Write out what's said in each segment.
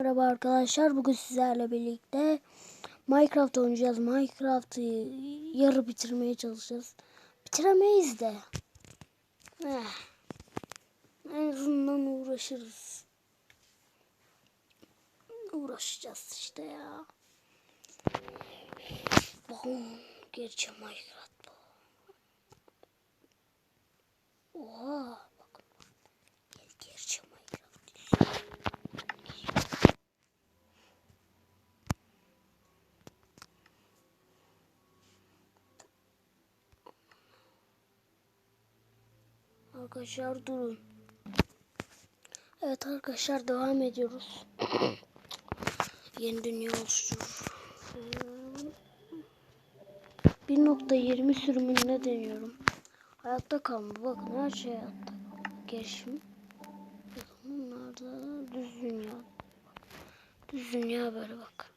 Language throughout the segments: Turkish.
Merhaba arkadaşlar. Bugün sizlerle birlikte Minecraft oynayacağız. Minecraft'ı yarı bitirmeye çalışacağız. Bitiremeyiz de. Eh. En azından uğraşırız. Uğraşacağız işte ya. Bakın gerçi Minecraft bu. Oha. Bakın. Gerçi Minecraft. Arkadaşlar durun. Evet arkadaşlar devam ediyoruz. Yeni dünya oluştur. Ee, 1.20 sürümünde deniyorum. Hayatta kalma. Bakın her şey hayatta. Gelişim. Bunlar da düz dünya. Düz dünya böyle bak.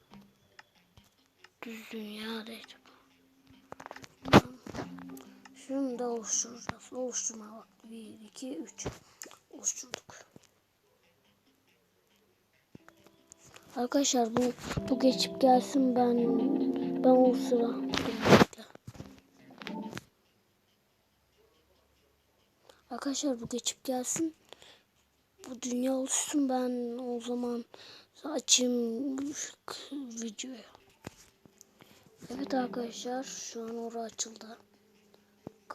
Düz dünya değil. Da oluşturacağız. Oluşturma bak. 1, 2, 3. Oluşturduk. Arkadaşlar bu bu geçip gelsin ben ben o sıra. Arkadaşlar bu geçip gelsin. Bu dünya oluşsun ben o zaman açayım videoyu. Evet arkadaşlar şu an orası açıldı.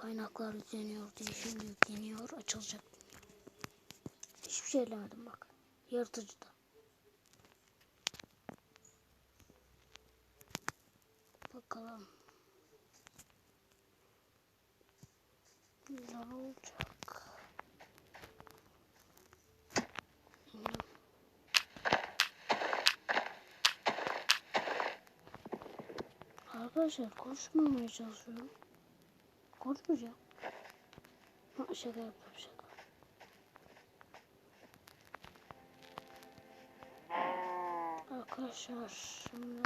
Kaynaklar yükleniyor şimdi yükleniyor. Açılacak. Hiçbir şey elemedim bak. Yaratıcı da. Bakalım. Ne olacak? Arkadaşlar konuşmamaya çalışıyorum. Konuşmayacağım. Ha, şaka yapıyorum şaka. Arkadaşlar şimdi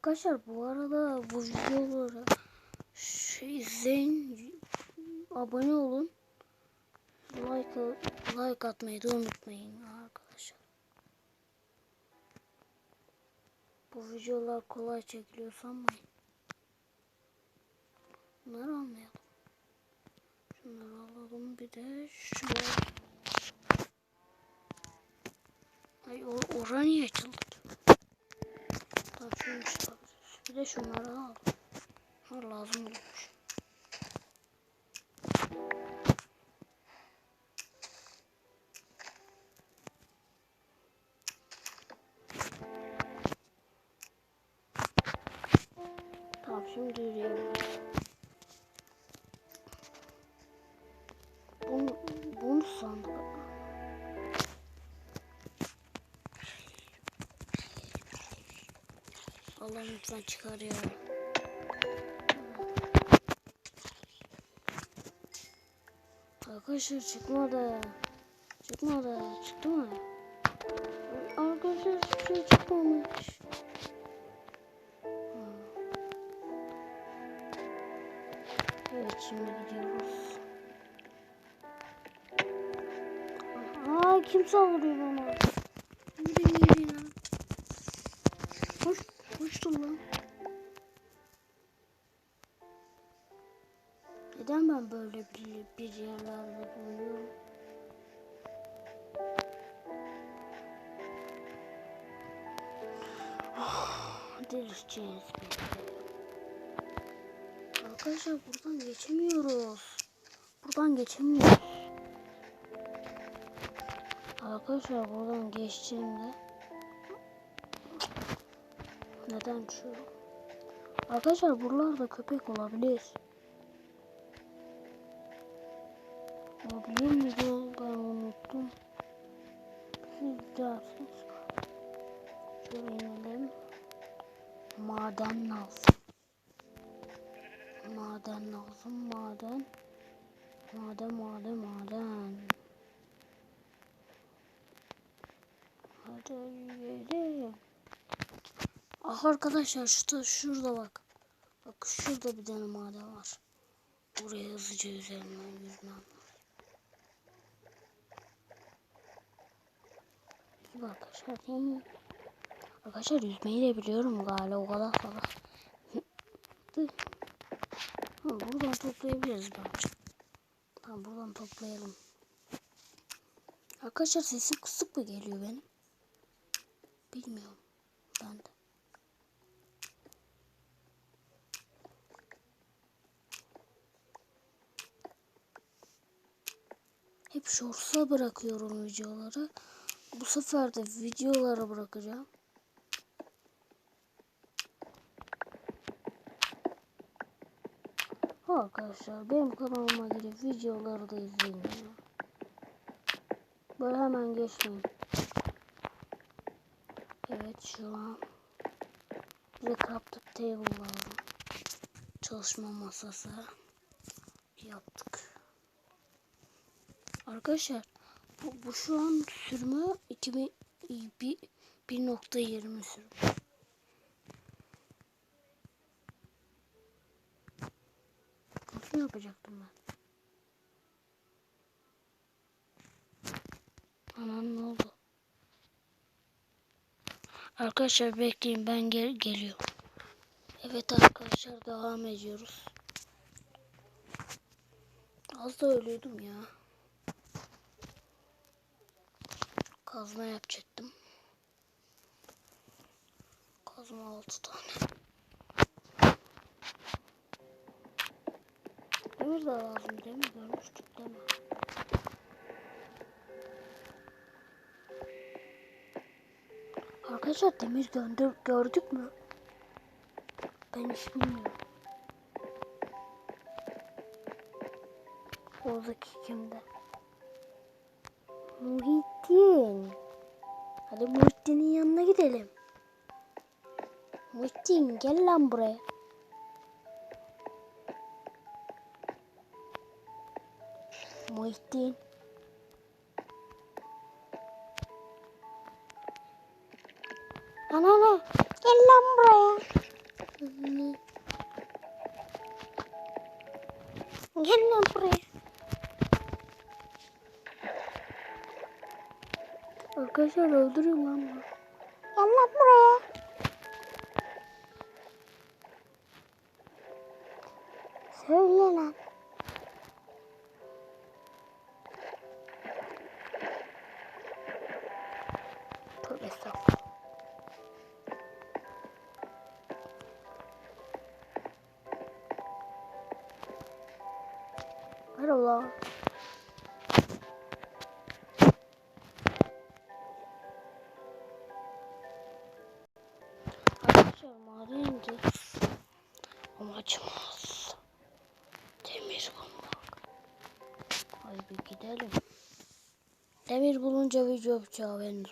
Arkadaşlar bu arada bu videoları şey izleyin. Abone olun. Like, like atmayı da unutmayın arkadaşlar. Bu videolar kolay çekiliyor sanmayın. Bunları almayalım. Şunları alalım bir de şunları. Ay or ora niye açıldı? Tamam şunu. Bir de şunları al. Ha lazım olmuş. Allah lütfen çıkar ya. Arkadaşlar çıkmadı. Çıkmadı. Çıktı mı? Arkadaşlar hiçbir şey çıkmamış. Evet şimdi gidiyoruz. Aa kim saldırıyor bana? Bir, bir yerlerde bulunuyorum? Oh, delireceğiz. Arkadaşlar buradan geçemiyoruz. Buradan geçemiyoruz. Arkadaşlar buradan geçtiğimde neden şu? Arkadaşlar buralarda köpek olabilir. Mi diye ben unuttum. Siz dersiniz. Şöyle inelim. Maden lazım. Maden lazım maden. Maden maden maden. Hadi gidelim. Ah arkadaşlar şurada, şurada bak. Bak şurada bir tane maden var. Buraya hızlıca üzerinden yüzmem lazım. Bak arkadaşlar. hı. Arkadaşlar yüzmeyi de biliyorum galiba o kadar falan. Buradan toplayabiliriz bence. Tamam buradan toplayalım. Arkadaşlar sesim kısık mı geliyor benim? Bilmiyorum. Ben de. Hep shorts'a bırakıyorum videoları. Bu sefer de videoları bırakacağım. Arkadaşlar benim kanalıma girip videoları da izleyin ya. Böyle hemen geçmeyin. Evet şu an bize crafting table lazım. Çalışma masası yaptık. Arkadaşlar bu, bu şu an sürümü 2000 bir- 1.20 sürüm. Bunu yapacaktım ben. Aman ne oldu? Arkadaşlar bekleyin ben gel geliyorum. Evet arkadaşlar devam ediyoruz. Az da ölüyordum ya. Kazma yapacaktım. Kazma altı tane. Demir de lazım. Demir görmüştük değil mi? Arkadaşlar demir gördük, gördük mü? Ben hiç bilmiyorum. Oradaki kimde? Muhittin. Hadi Muhittin'in yanına gidelim. Muhittin gel lan buraya. Muhittin. Ana ana gel lan buraya. Gel lan buraya. Arkadaşlar öldürüyor lan bu. Gel lan buraya. Söyle lan. Merhaba. Demir bulunca video yapacağım haberiniz.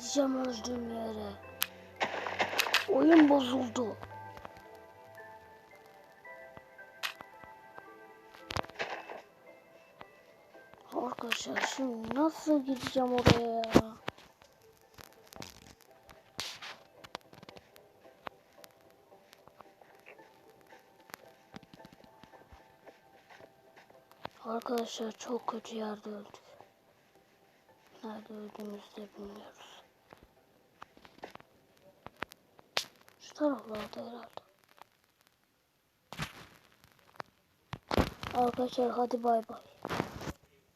Gideceğim öldüğüm yere? Oyun bozuldu. Arkadaşlar şimdi nasıl gideceğim oraya ya? Arkadaşlar çok kötü yerde öldük. Nerede öldüğümüzü de bilmiyoruz. Taraflarda herhalde. Arkadaşlar hadi bay bay.